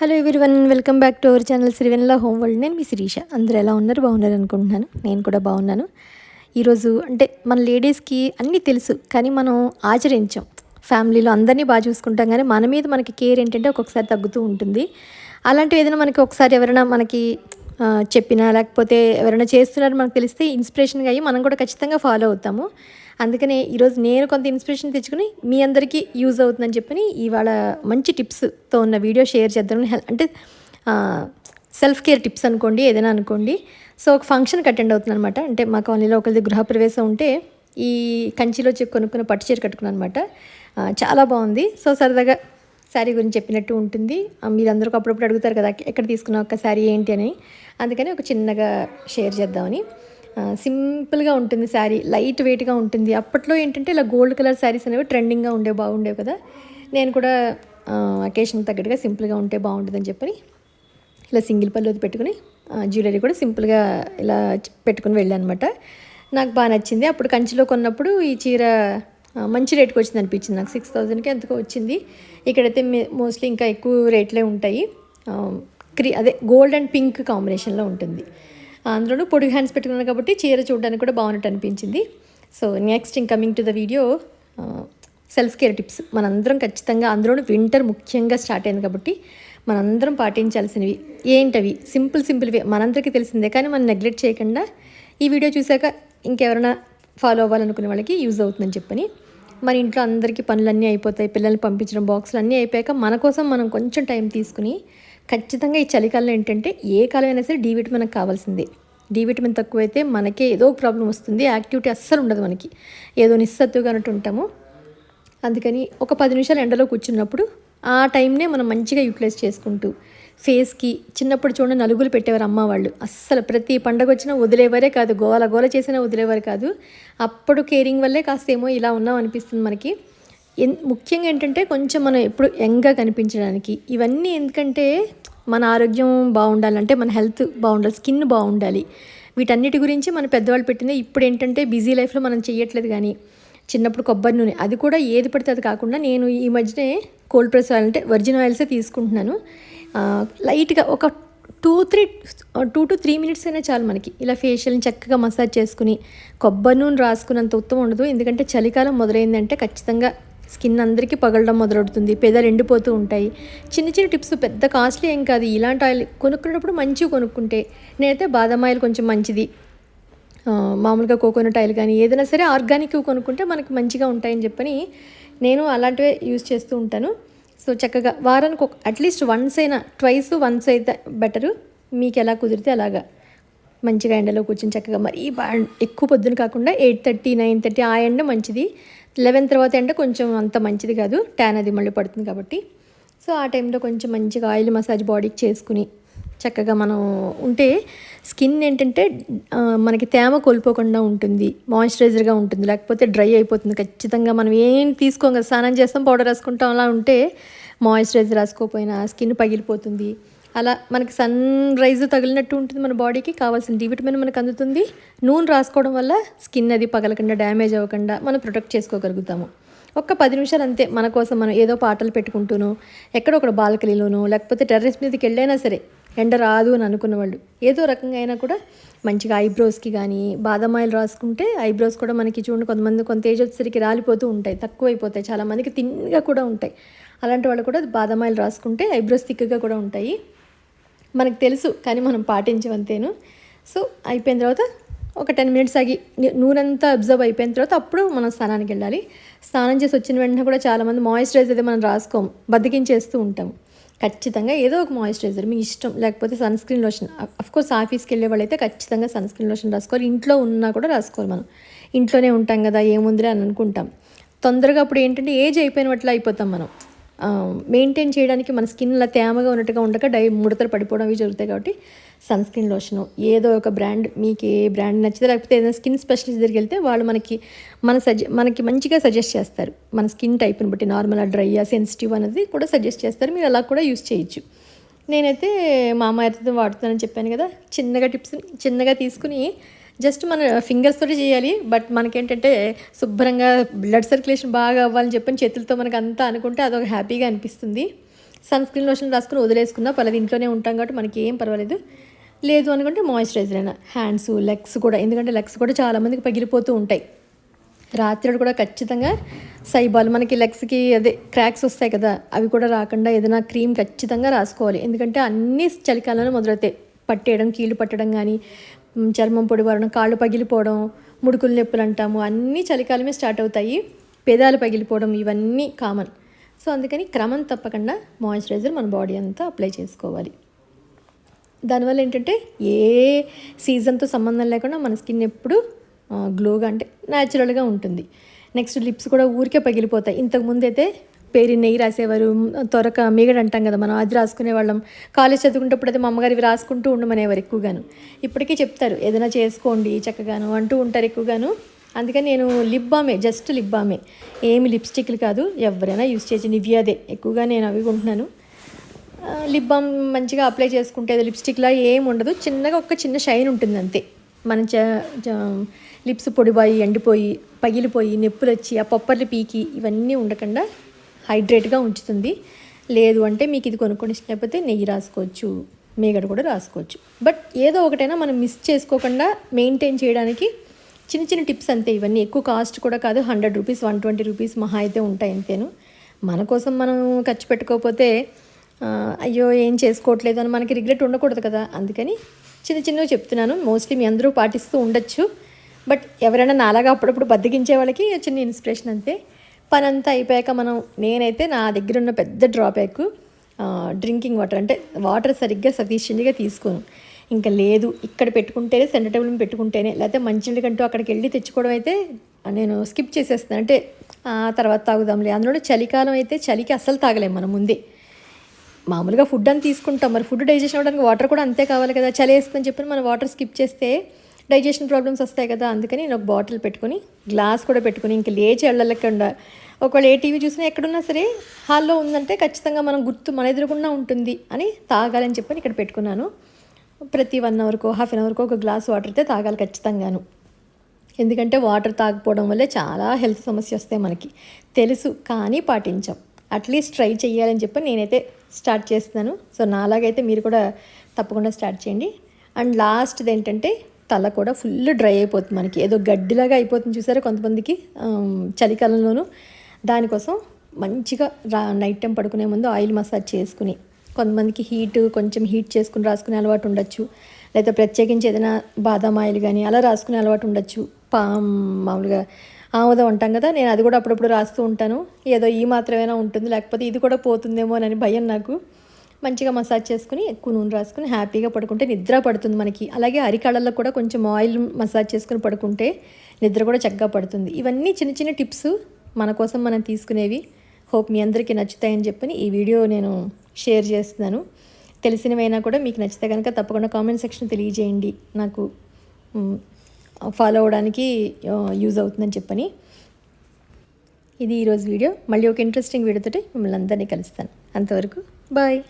Hello one welcome back to our channel Srivennela home world నేను మీ శిరీష. అందరూ ఎలా ఉన్నారు? బాగున్నారు అనుకుంటున్నాను. నేను కూడా బాగున్నాను. ఈరోజు అంటే మన లేడీస్కి అన్నీ తెలుసు కానీ మనం ఆచరించాం. ఫ్యామిలీలో అందరినీ బాగా చూసుకుంటాం కానీ మన మీద మనకి కేర్ ఏంటంటే ఒక్కొక్కసారి తగ్గుతూ ఉంటుంది. అలాంటివి ఏదైనా మనకి ఒకసారి ఎవరైనా మనకి చెప్పినా లేకపోతే ఎవరైనా చేస్తున్నారో మనకు తెలిస్తే ఇన్స్పిరేషన్గా అయ్యి మనం కూడా ఖచ్చితంగా ఫాలో అవుతాము. అందుకనే ఈరోజు నేను కొంత ఇన్స్పిరేషన్ తెచ్చుకుని మీ అందరికీ యూజ్ అవుతుందని చెప్పని ఇవాళ మంచి టిప్స్తో ఉన్న వీడియో షేర్ చేద్దామని హెల్ అంటే సెల్ఫ్ కేర్ టిప్స్ అనుకోండి ఏదైనా అనుకోండి. సో ఒక ఫంక్షన్కి అటెండ్ అవుతుంది అనమాట అంటే మా కాలనీలో ఒకరిది గృహప్రవేశం ఉంటే ఈ కంచిలో చెక్ కొనుక్కున్న పట్టు చీర కట్టుకున్నాను అనమాట చాలా బాగుంది. సో సరదాగా శారీ గురించి చెప్పినట్టు ఉంటుంది. మీరందరూ అప్పుడప్పుడు అడుగుతారు కదా ఎక్కడ తీసుకున్న ఒక శారీ ఏంటి అని. అందుకని ఒక చిన్నగా షేర్ చేద్దామని. సింపుల్గా ఉంటుంది శారీ లైట్ వెయిట్గా ఉంటుంది. అప్పట్లో ఏంటంటే ఇలా గోల్డ్ కలర్ శారీస్ అనేవి ట్రెండింగ్గా ఉండే బాగుండేవి కదా. నేను కూడా అకేషన్ తగ్గట్టుగా సింపుల్గా ఉంటే బాగుంటుందని చెప్పని ఇలా సింగిల్ పళ్ళు పెట్టుకుని జ్యువెలరీ కూడా సింపుల్గా ఇలా పెట్టుకుని వెళ్ళాను అనమాట నాకు బాగా నచ్చింది. అప్పుడు కంచిలో కొన్నప్పుడు ఈ చీర మంచి రేట్కి వచ్చింది అనిపించింది. నాకు సిక్స్ థౌజండ్కి ఎంతకో వచ్చింది. ఇక్కడైతే మోస్ట్లీ ఇంకా ఎక్కువ రేట్లే ఉంటాయి. క్రీ అదే గోల్డ్ అండ్ పింక్ కాంబినేషన్లో ఉంటుంది. అందులోనూ పొడుగు హ్యాండ్స్ పెట్టుకున్నాను కాబట్టి చీర చూడడానికి కూడా బాగున్నట్టు అనిపించింది. So next in coming to the video self care tips మనందరం ఖచ్చితంగా అందులోనూ వింటర్ ముఖ్యంగా స్టార్ట్ అయింది కాబట్టి మనందరం పాటించాల్సినవి ఏంటవి? సింపుల్ సింపుల్వే మనందరికీ తెలిసిందే కానీ మనం నెగ్లెక్ట్ చేయకుండా ఈ వీడియో చూశాక ఇంకెవరైనా ఫాలో అవ్వాలనుకునే వాళ్ళకి యూజ్ అవుతుందని చెప్పని. మన ఇంట్లో అందరికీ పనులన్నీ అయిపోతాయి పిల్లల్ని పంపించడం బాక్సులు అన్నీ అయిపోయాక మన కోసం మనం కొంచెం టైం తీసుకుని ఖచ్చితంగా ఈ చలికాలంలో ఏంటంటే ఏ కాలం అయినా సరే డి విటమిన్ కావాల్సిందే. డి విటమిన్ తక్కువైతే మనకే ఏదో ప్రాబ్లం వస్తుంది. యాక్టివిటీ అస్సలు ఉండదు మనకి. ఏదో నిస్సత్తుగా అన్నట్టు ఉంటాము. అందుకని ఒక పది నిమిషాలు ఎండలో కూర్చున్నప్పుడు ఆ టైంనే మనం మంచిగా యూటిలైజ్ చేసుకుంటూ ఫేస్కి చిన్నప్పుడు చూడండి నలుగులు పెట్టేవారు అమ్మ వాళ్ళు. అస్సలు ప్రతి పండగ వచ్చినా వదిలేవారే కాదు. గోల గోల చేసినా వదిలేవారు కాదు. అప్పుడు కేరింగ్ వల్లే కాస్త ఏమో ఇలా ఉన్నాం అనిపిస్తుంది మనకి. ఎన్ ముఖ్యంగా ఏంటంటే కొంచెం మనం ఎప్పుడు యంగ్గా కనిపించడానికి ఇవన్నీ ఎందుకంటే మన ఆరోగ్యం బాగుండాలంటే మన హెల్త్ బాగుండాలి స్కిన్ బాగుండాలి. వీటన్నిటి గురించి మన పెద్దవాళ్ళు పెట్టింది ఇప్పుడు ఏంటంటే బిజీ లైఫ్లో మనం చేయట్లేదు కానీ చిన్నప్పుడు కొబ్బరి నూనె అది కూడా ఏది పడితే అది కాకుండా నేను ఈ మధ్యనే కోల్డ్ ప్రెస్ ఆయిల్ అంటే వర్జిన్ ఆయిల్సే తీసుకుంటున్నాను. లైట్గా ఒక two three two to three minutes అయినా చాలు మనకి. ఇలా ఫేషియల్ని చక్కగా మసాజ్ చేసుకుని కొబ్బరి నూనె రాసుకున్నంత ఉత్తమం ఉండదు. ఎందుకంటే చలికాలం మొదలైందంటే ఖచ్చితంగా స్కిన్ అందరికీ పగలడం మొదలవుతుంది పెదలు ఎండిపోతూ ఉంటాయి. చిన్న చిన్న టిప్స్ పెద్ద కాస్ట్లీ ఏం కాదు. ఇలాంటి ఆయిల్ కొనుక్కునేటప్పుడు మంచిగా కొనుక్కుంటే నేనైతే బాదం ఆయిల్ కొంచెం మంచిది. మామూలుగా కోకోనట్ ఆయిల్ కానీ ఏదైనా సరే ఆర్గానిక్ కొనుక్కుంటే మనకి మంచిగా ఉంటాయని చెప్పని నేను అలాంటివే యూజ్ చేస్తూ ఉంటాను. సో చక్కగా వారానికి ఒక అట్లీస్ట్ వన్స్ అయినా ట్వైస్ వన్స్ అయితే బెటరు మీకు ఎలా కుదిరితే అలాగా. మంచిగా ఎండలో కూర్చొని చక్కగా మరీ ఎక్కువ పొద్దున కాకుండా ఎయిట్ థర్టీ నైన్ థర్టీ ఆ ఎండ మంచిది. లెవెన్ తర్వాత ఎండ కొంచెం అంత మంచిది కాదు. ట్యాన్ అది మళ్ళీ పడుతుంది కాబట్టి. సో ఆ టైంలో కొంచెం మంచిగా ఆయిల్ మసాజ్ బాడీకి చేసుకుని చక్కగా మనం ఉంటే స్కిన్ ఏంటంటే మనకి తేమ కోల్పోకుండా ఉంటుంది. మాయిశ్చరైజర్గా ఉంటుంది. లేకపోతే డ్రై అయిపోతుంది. ఖచ్చితంగా మనం ఏం తీసుకోం కదా స్నానం చేస్తాం పౌడర్ రాసుకుంటాం అలా ఉంటే మాయిశ్చరైజర్ రాసుకోకపోయినా స్కిన్ పగిలిపోతుంది. అలా మనకి సన్ రైజ్ తగిలినట్టు ఉంటుంది మన బాడీకి కావాల్సిన డి విటమిన్ మనకు అందుతుంది. నూనె రాసుకోవడం వల్ల స్కిన్ అది పగలకుండా డ్యామేజ్ అవ్వకుండా మనం ప్రొటెక్ట్ చేసుకోగలుగుతాము. ఒక్క పది నిమిషాలు అంతే మన కోసం మనం ఏదో పాటలు పెట్టుకుంటూనో ఎక్కడొక్కడ ఒక బాల్కనీలోనో లేకపోతే టెర్రస్ మీదకి వెళ్ళైనా సరే ఎండ రాదు అని అనుకున్న వాళ్ళు ఏదో రకంగా అయినా కూడా మంచిగా ఐబ్రోస్కి కానీ బాదం ఆయిల్ రాసుకుంటే ఐబ్రోస్ కూడా మనకి చూడండి కొంతమంది కొంత ఏజ్ వచ్చేసరికి రాలిపోతూ ఉంటాయి తక్కువ అయిపోతాయి చాలా కూడా ఉంటాయి. అలాంటి వాళ్ళు కూడా బాదం ఆయిల్ రాసుకుంటే ఐబ్రోస్ థిక్గా కూడా ఉంటాయి. మనకు తెలుసు కానీ మనం పాటించవంతేను. సో అయిపోయిన తర్వాత ఒక టెన్ మినిట్స్ ఆగి ని- నూనెంతా అబ్జర్వ్ అయిపోయిన తర్వాత అప్పుడు మనం స్నానానికి వెళ్ళాలి. స్నానం చేసి వచ్చిన వెంటనే కూడా చాలామంది మాయిశ్చరైజర్ అయితే మనం రాసుకోం బద్దకించేస్తూ ఉంటాం. ఖచ్చితంగా ఏదో ఒక మాయిశ్చరైజర్ మీ ఇష్టం లేకపోతే సన్ స్క్రీన్ లోషన్. అఫ్కోర్స్ ఆఫీస్కి వెళ్ళే వాళ్ళైతే ఖచ్చితంగా సన్ స్క్రీన్ లోషన్ రాసుకోవాలి. ఇంట్లో ఉన్నా కూడా రాసుకోవాలి మనం. ఇంట్లోనే ఉంటాం కదా ఏముందిలే అని అనుకుంటాం. తొందరగా అప్పుడు ఏంటంటే ఏజ్ అయిపోయిన వాటిలో అయిపోతాం మనం. మెయింటైన్ చేయడానికి మన స్కిన్ ఇలా తేమగా ఉన్నట్టుగా ఉండక డై ముడతలు పడిపోవడం అవి జరుగుతాయి కాబట్టి సన్ స్క్రీన్ లోషన్ ఏదో ఒక బ్రాండ్ మీకు ఏ బ్రాండ్ నచ్చితే లేకపోతే ఏదైనా స్కిన్ స్పెషలిస్ట్ దగ్గరికి వెళ్తే వాళ్ళు మనకి మన సజె మనకి మంచిగా సజెస్ట్ చేస్తారు. మన స్కిన్ టైప్ని బట్టి నార్మల్ డ్రైయా సెన్సిటివ్ అనేది కూడా సజెస్ట్ చేస్తారు. మీరు అలా కూడా యూస్ చేయొచ్చు. నేనైతే మా అమ్మాయితో వాడుతానని చెప్పాను కదా చిన్నగా టిప్స్ చిన్నగా తీసుకుని జస్ట్ మన ఫింగర్స్తోటి చేయాలి బట్ మనకేంటంటే శుభ్రంగా బ్లడ్ సర్క్యులేషన్ బాగా అవ్వాలని చెప్పని చేతులతో మనకు అంతా అనుకుంటే అదొక హ్యాపీగా అనిపిస్తుంది. సన్ స్క్రీన్ లోషన్ రాసుకుని వదిలేసుకున్నా పర్లేదు ఇంట్లోనే ఉంటాం కాబట్టి మనకి ఏం పర్వాలేదు. లేదు అనుకుంటే మాయిశ్చరైజర్ అయినా హ్యాండ్స్ లెగ్స్ కూడా ఎందుకంటే లెగ్స్ కూడా చాలామందికి పగిలిపోతూ ఉంటాయి. రాత్రి కూడా ఖచ్చితంగా సైబాల్ మనకి లెగ్స్కి అదే క్రాక్స్ వస్తాయి కదా అవి కూడా రాకుండా ఏదైనా క్రీమ్ ఖచ్చితంగా రాసుకోవాలి. ఎందుకంటే అన్నీ చలికాలంలో మొదలవుతాయి. పట్టేయడం కీళ్ళు పట్టడం కానీ చర్మం పొడివరడం కాళ్ళు పగిలిపోవడం ముడుకులు నొప్పులు అంటాము అన్నీ చలికాలమే స్టార్ట్ అవుతాయి. పెదాలు పగిలిపోవడం ఇవన్నీ కామన్. సో అందుకని క్రమం తప్పకుండా మాయిశ్చరైజర్ మన బాడీ అంతా అప్లై చేసుకోవాలి. దానివల్ల ఏంటంటే ఏ సీజన్తో సంబంధం లేకుండా మన స్కిన్ ఎప్పుడు గ్లోగా అంటే న్యాచురల్గా ఉంటుంది. నెక్స్ట్ లిప్స్ కూడా ఊరికే పగిలిపోతాయి. ఇంతకుముందు అయితే పేరు నెయ్యి రాసేవారు త్వరక మీగడ అంటాం కదా మనం అది రాసుకునే వాళ్ళం. కాలేజ్ చదువుకునేటప్పుడు అయితే మా అమ్మగారు ఇవి రాసుకుంటూ ఉండమనేవారు ఎక్కువగాను. ఇప్పటికీ చెప్తారు ఏదైనా చేసుకోండి చక్కగాను అంటూ ఉంటారు ఎక్కువగాను. అందుకని నేను లిప్ బామే జస్ట్ లిప్ బామే. ఏమి లిప్స్టిక్లు కాదు ఎవరైనా యూజ్ చేసి నివ్యాదే. ఎక్కువగా నేను అవి కొంటున్నాను. లిప్ బామ్ మంచిగా అప్లై చేసుకుంటే అది లిప్స్టిక్లా ఏం ఉండదు. చిన్నగా ఒక చిన్న షైన్ ఉంటుంది అంతే. మన చ లిప్స్ పొడిపోయి ఎండిపోయి పగిలిపోయి నొప్పులు వచ్చి ఆ పప్పర్లు పీకి ఇవన్నీ ఉండకుండా హైడ్రేట్గా ఉంచుతుంది. లేదు అంటే మీకు ఇది కొనుక్కొని ఇష్టం లేకపోతే నెయ్యి రాసుకోవచ్చు మేగడ కూడా రాసుకోవచ్చు. బట్ ఏదో ఒకటైనా మనం మిస్ చేసుకోకుండా మెయింటైన్ చేయడానికి చిన్న చిన్న టిప్స్ అంతే. ఇవన్నీ ఎక్కువ కాస్ట్ కూడా కాదు. Hundred rupees one twenty rupees మహా అయితే ఉంటాయి అంతేను. మన కోసం మనం ఖర్చు పెట్టుకోకపోతే అయ్యో ఏం చేసుకోవట్లేదు అని మనకి రిగ్రెట్ ఉండకూడదు కదా. అందుకని చిన్న చిన్నవి చెప్తున్నాను. మోస్ట్లీ మీ అందరూ పాటిస్తూ ఉండొచ్చు. బట్ ఎవరైనా నాలాగా అప్పుడప్పుడు బద్దకించే వాళ్ళకి చిన్న ఇన్స్పిరేషన్ అంతే. పని అంతా అయిపోయాక మనం నేనైతే నా దగ్గర ఉన్న పెద్ద డ్రాబ్యాక్ డ్రింకింగ్ వాటర్ అంటే వాటర్ సరిగ్గా సఫిషియెంట్గా తీసుకోను. ఇంకా లేదు ఇక్కడ పెట్టుకుంటేనే సెంటర్ టేబుల్ పెట్టుకుంటేనే లేకపోతే మంచినీళ్ళ కంటూ అక్కడికి వెళ్ళి తెచ్చుకోవడం అయితే నేను స్కిప్ చేసేస్తాను. అంటే ఆ తర్వాత తాగుదాంలే. అందులో చలికాలం అయితే చలికి అస్సలు తాగలేము మనం ముందే. మామూలుగా ఫుడ్ అని తీసుకుంటాం. మరి ఫుడ్ డైజెషన్ అవ్వడానికి వాటర్ కూడా అంతే కావాలి కదా. చలి వేస్తుందని చెప్పి మనం వాటర్ స్కిప్ చేస్తే డైజెషన్ ప్రాబ్లమ్స్ వస్తాయి కదా అందుకని నేను ఒక బాటిల్ పెట్టుకుని గ్లాస్ కూడా పెట్టుకుని ఇంక లేచి వెళ్ళలేకుండా ఒకవేళ ఏ టీవీ చూసినా ఎక్కడున్నా సరే హాల్లో ఉందంటే ఖచ్చితంగా మనం గుర్తు మన ఎదురుకుండా ఉంటుంది అని తాగాలని చెప్పని ఇక్కడ పెట్టుకున్నాను. ప్రతి వన్ అవర్కో హాఫ్ అన్ అవర్కో ఒక గ్లాస్ వాటర్ అయితే తాగాలి ఖచ్చితంగాను. ఎందుకంటే వాటర్ తాగకపోవడం వల్లే చాలా హెల్త్ సమస్య వస్తాయి మనకి. తెలుసు కానీ పాటించాం. అట్లీస్ట్ ట్రై చేయాలని చెప్పి నేనైతే స్టార్ట్ చేస్తున్నాను. సో నాలాగైతే మీరు కూడా తప్పకుండా స్టార్ట్ చేయండి. అండ్ లాస్ట్ది ఏంటంటే తల కూడా ఫుల్ డ్రై అయిపోతుంది మనకి. ఏదో గడ్డిలాగా అయిపోతుంది చూసారా కొంతమందికి? చలికాలంలోనూ. దానికోసం మంచిగా రా నైట్ టైం పడుకునే ముందు ఆయిల్ మసాజ్ చేసుకుని కొంతమందికి హీట్ కొంచెం హీట్ చేసుకుని రాసుకునే అలవాటు ఉండొచ్చు. లేదా ప్రత్యేకించి ఏదైనా బాదాం ఆయిల్ కానీ అలా రాసుకునే అలవాటు ఉండొచ్చు. పామ్ మామూలుగా ఆముదం అంటాం కదా నేను అది కూడా అప్పుడప్పుడు రాస్తూ ఉంటాను. ఏదో ఈ మాత్రమేనా ఉంటుంది లేకపోతే ఇది కూడా పోతుందేమో అని భయం నాకు. మంచిగా మసాజ్ చేసుకుని ఎక్కువ నూనె రాసుకుని హ్యాపీగా పడుకుంటే నిద్ర పడుతుంది మనకి. అలాగే అరికాళ్ళల్లో కూడా కొంచెం ఆయిల్ మసాజ్ చేసుకుని పడుకుంటే నిద్ర కూడా చక్కగా పడుతుంది. ఇవన్నీ చిన్న చిన్న టిప్స్ మన కోసం మనం తీసుకునేవి. హోప్ మీ అందరికీ నచ్చుతాయని చెప్పని ఈ వీడియో నేను షేర్ చేస్తున్నాను. తెలిసినవైనా కూడా మీకు నచ్చితే కనుక తప్పకుండా కామెంట్ సెక్షన్ తెలియజేయండి. నాకు ఫాలో అవ్వడానికి యూజ్ అవుతుందని చెప్పని. ఇది ఈరోజు వీడియో. మళ్ళీ ఒక ఇంట్రెస్టింగ్ వీడియోతో మిమ్మల్ని అందరినీ కలుస్తాను. అంతవరకు బాయ్.